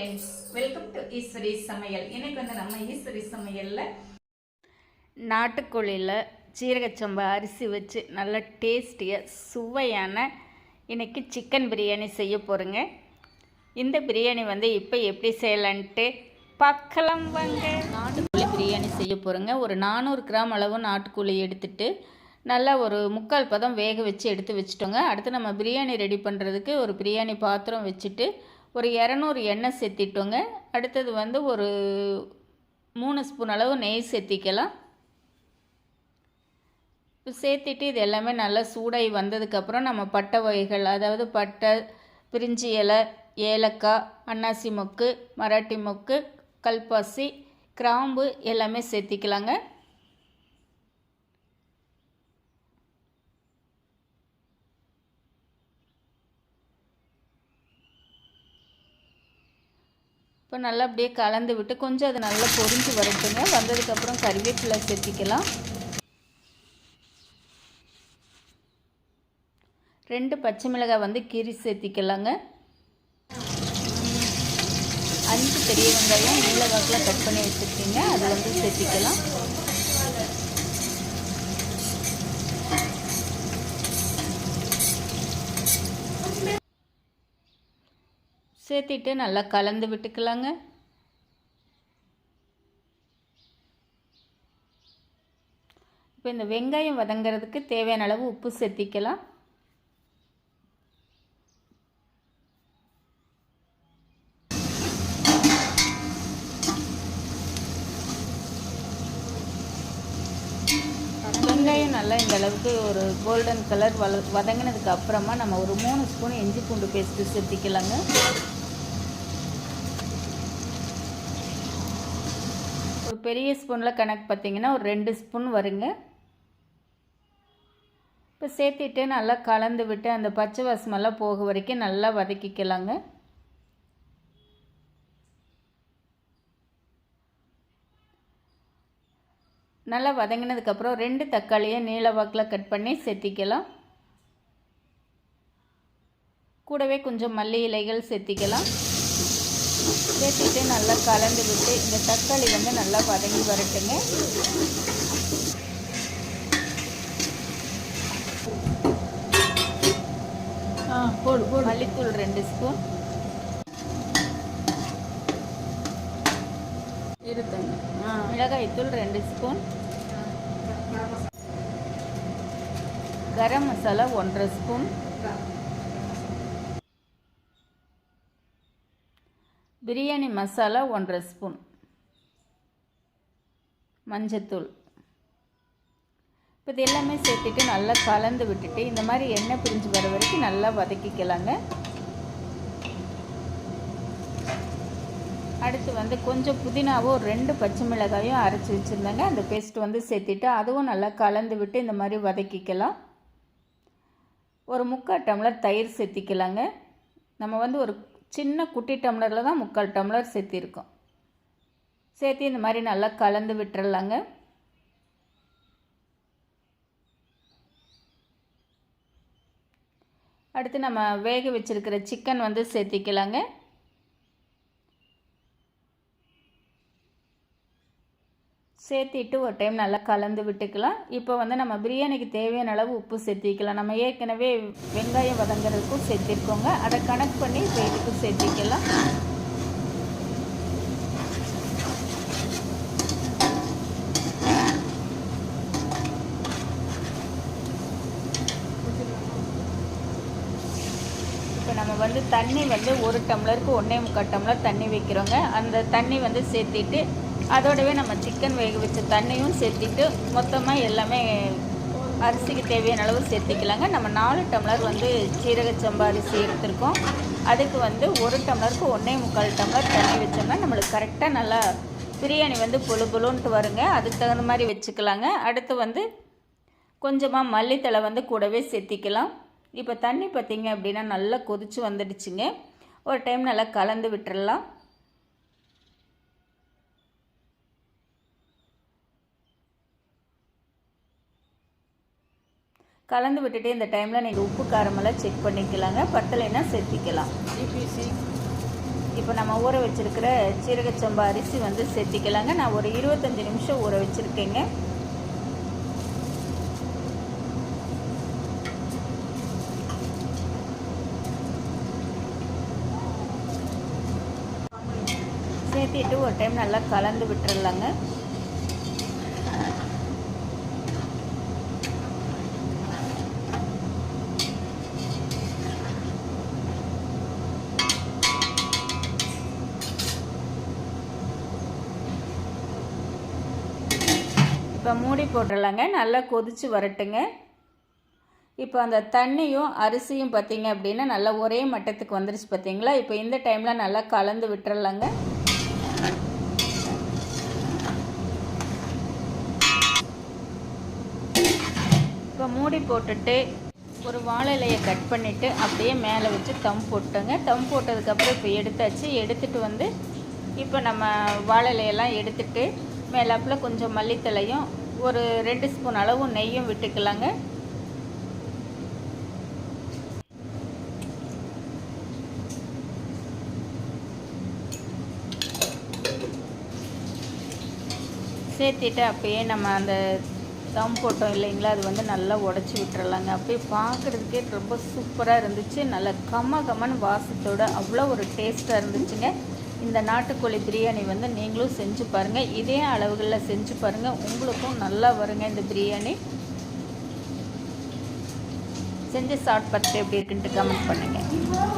Friends welcome to Eswari சமையல் இன்னைக்கு வந்து நம்ம ஈஸ்வரி சமையலில் நாட்டுக்கோழியில் சீரகச்சம்பா அரிசி வச்சு நல்ல டேஸ்டியாக சுவையான இன்றைக்கி சிக்கன் பிரியாணி செய்ய போகிறேங்க இந்த பிரியாணி வந்து இப்போ எப்படி செய்யலான்ட்டு பக்கலம் வாங்க. நாட்டுக்கோழி பிரியாணி செய்ய போகிறோங்க ஒரு நானூறு கிராம் அளவு நாட்டுக்கோழி எடுத்துகிட்டு நல்லா ஒரு முக்கால் பதம் வேக வச்சு எடுத்து வச்சுட்டோங்க. அடுத்து நம்ம பிரியாணி ரெடி பண்ணுறதுக்கு ஒரு பிரியாணி பாத்திரம் வச்சுட்டு ஒரு இரநூறு எண்ணெய் சேர்த்திட்டோங்க அடுத்தது வந்து ஒரு மூணு ஸ்பூன் அளவு நெய் சேர்த்திக்கலாம் சேர்த்திட்டு இது எல்லாமே நல்லா சூடாகி வந்ததுக்கப்புறம் நம்ம பட்டை வகைகள் அதாவது பட்டை பிரிஞ்சி இலை ஏலக்காய் அன்னாசி மொக்கு மராட்டி மொக்கு கல்பாசி கிராம்பு எல்லாமே சேர்த்திக்கலாங்க. இப்போ நல்லா அப்படியே கலந்து விட்டு கொஞ்சம் அது நல்லா பொரிஞ்சு வரட்டுங்க. வந்ததுக்கப்புறம் கறிவேப்பிலை சேர்த்திக்கலாம். ரெண்டு பச்சை மிளகாய் வந்து கீரி சேர்த்திக்கலாங்க. அஞ்சு பெரிய வெங்காயம் நீல வாக்கில் கட் பண்ணி வச்சுருக்கீங்க. அது வந்து சேர்த்திக்கலாம். சேர்த்திட்டு நல்லா கலந்து விட்டுக்கலாங்க. இப்போ இந்த வெங்காயம் வதங்கிறதுக்கு தேவையான அளவு உப்பு சேர்த்திக்கலாம். வெங்காயம் நல்லா இந்த அளவுக்கு ஒரு கோல்டன் கலர் வள வதங்கினதுக்கு அப்புறமா நம்ம ஒரு மூணு ஸ்பூன் இஞ்சி பூண்டு பேஸ்ட்டு சேர்த்திக்கலாங்க. ஒரு பெரிய ஸ்பூனில் கணக்கு பார்த்தீங்கன்னா ஒரு ரெண்டு ஸ்பூன் வருங்க. இப்போ சேர்த்திட்டு நல்லா கலந்து விட்டு அந்த பச்சை வாசமெல்லாம் போக வரைக்கும் நல்லா வதக்கிக்கலாங்க. நல்லா வதங்கினதுக்கப்புறம் ரெண்டு தக்காளியை நீல வாக்கில் கட் பண்ணி சேர்த்திக்கலாம். கூடவே கொஞ்சம் மல்லி இலைகள் சேர்த்திக்கலாம். சேர்த்திட்டு நல்லா கலந்து விட்டு இந்த தக்காளி வந்து நல்லா வதங்கி வரட்டுங்க. போடு போடு. மல்லித்தூள் ரெண்டு ஸ்பூன். இருத்தங்க மிளகாய்த்தூள் ரெண்டு ஸ்பூன். கரம் மசாலா ஒன்றரை ஸ்பூன். பிரியாணி மசாலா ஒன்றரை ஸ்பூன். மஞ்சத்தூள். இப்போ இது எல்லாமே சேர்த்துட்டு நல்லா கலந்து விட்டுட்டு இந்த மாதிரி எண்ணெய் பிரிஞ்சு வர வரைக்கும் நல்லா வதக்கிக்கலாங்க. அடுத்து வந்து கொஞ்சம் புதினாவும் ரெண்டு பச்சை மிளகாயும் அரைச்சி வச்சுருந்தாங்க. அந்த பேஸ்ட் வந்து சேர்த்திட்டு அதுவும் நல்லா கலந்து விட்டு இந்த மாதிரி வதக்கிக்கலாம். ஒரு முக்கால் டம்ளர் தயிர் சேர்த்திக்கலாங்க. நம்ம வந்து ஒரு சின்ன குட்டி டம்ளரில் தான் முக்கால் டம்ளர் சேர்த்திருக்கோம். சேர்த்து இந்த மாதிரி நல்லா கலந்து விட்டுறலாங்க. அடுத்து நம்ம வேக வச்சுருக்கிற சிக்கன் வந்து சேர்த்திக்கலாங்க. சேர்த்திட்டு ஒரு டைம் நல்லா கலந்து விட்டுக்கலாம். இப்போ வந்து நம்ம பிரியாணிக்கு தேவையான அளவு உப்பு சேர்த்திக்கலாம். நம்ம ஏற்கனவே வெங்காயம் வதங்குறதுக்கும் சேர்த்திருக்கோங்க. அதை கணக்கு பண்ணி இப்போ இதுக்கும் சேர்த்திக்கலாம். இப்போ நம்ம வந்து தண்ணி வந்து ஒரு டம்ளருக்கு ஒன்றே முக்கால் டம்ளர் தண்ணி வைக்கிறோங்க. அந்த தண்ணி வந்து சேர்த்திட்டு அதோடவே நம்ம சிக்கன் வேக வச்ச தண்ணியும் சேர்த்திட்டு மொத்தமாக எல்லாமே அரிசிக்கு தேவையான அளவு சேர்த்திக்கலாங்க. நம்ம நாலு டம்ளர் வந்து சீரக சம்பா அரிசி எடுத்திருக்கோம். அதுக்கு வந்து ஒரு டம்ளருக்கு ஒன்றே முக்கால் டம்ளர் தண்ணி வச்சோம்னா நம்மளுக்கு கரெக்டாக நல்லா பிரியாணி வந்து பொழு பொழுன்ட்டு வருங்க. அதுக்கு தகுந்த மாதிரி வச்சுக்கலாங்க. அடுத்து வந்து கொஞ்சமாக மல்லித்தலை வந்து கூடவே சேர்த்திக்கலாம். இப்போ தண்ணி பார்த்திங்க அப்படின்னா நல்லா கொதித்து வந்துடுச்சுங்க. ஒரு டைம் நல்லா கலந்து விட்டுடலாம் கலந்து விட்டுட்டு இந்த டைமில் நீங்கள் உப்பு காரமெல்லாம் செக் பண்ணிக்கலாங்க. பத்தலைன்னா சேர்த்திக்கலாம் இபிசி இப்போ நம்ம ஊற வச்சுருக்கிற சீரகச்சம்பா அரிசி வந்து சேர்த்திக்கலாங்க நான் ஒரு இருபத்தஞ்சி நிமிஷம் ஊற வச்சுருக்கேங்க. சேர்த்திட்டு ஒரு டைம் நல்லா கலந்து விட்டுறலாங்க. இப்போ மூடி போட்டுடலாங்க. நல்லா கொதித்து வரட்டுங்க. இப்போ அந்த தண்ணியும் அரிசியும் பார்த்திங்க அப்படின்னா நல்லா ஒரே மட்டத்துக்கு வந்துருச்சு பார்த்தீங்களா? இப்போ இந்த டைமில் நல்லா கலந்து விட்டுறலாங்க. இப்போ மூடி போட்டுட்டு ஒரு வாழை இலையை கட் பண்ணிவிட்டு அப்படியே மேலே வச்சு தம் போட்டுங்க தம் போட்டதுக்கப்புறம் இப்போ எடுத்தாச்சு. எடுத்துகிட்டு வந்து இப்போ நம்ம வாழை இலையெல்லாம் எடுத்துட்டு மேலாப்பில் கொஞ்சம் மல்லித்தலையும் ஒரு ரெண்டு ஸ்பூன் அளவு நெய்யும் விட்டுக்கலாங்க. சேர்த்திட்டு அப்பயே நம்ம அந்த தம் போட்டோம் இல்லைங்களா அது வந்து நல்லா உடச்சி விட்டுறலாங்க. அப்படியே பார்க்குறதுக்கே ரொம்ப சூப்பராக இருந்துச்சு. நல்லா கம்ம கம்மன் வாசத்தோட அவ்வளோ ஒரு டேஸ்ட்டாக இருந்துச்சுங்க. இந்த நாட்டுக்கோழி பிரியாணி வந்து நீங்களும் செஞ்சு பாருங்கள் இதே அளவுகளில் செஞ்சு பாருங்கள் உங்களுக்கும் நல்லா வருங்க இந்த பிரியாணி. செஞ்சு சாப்பிட்டு பார்த்துட்டு எப்படி இருக்குன்ட்டு கமெண்ட் பண்ணுங்கள்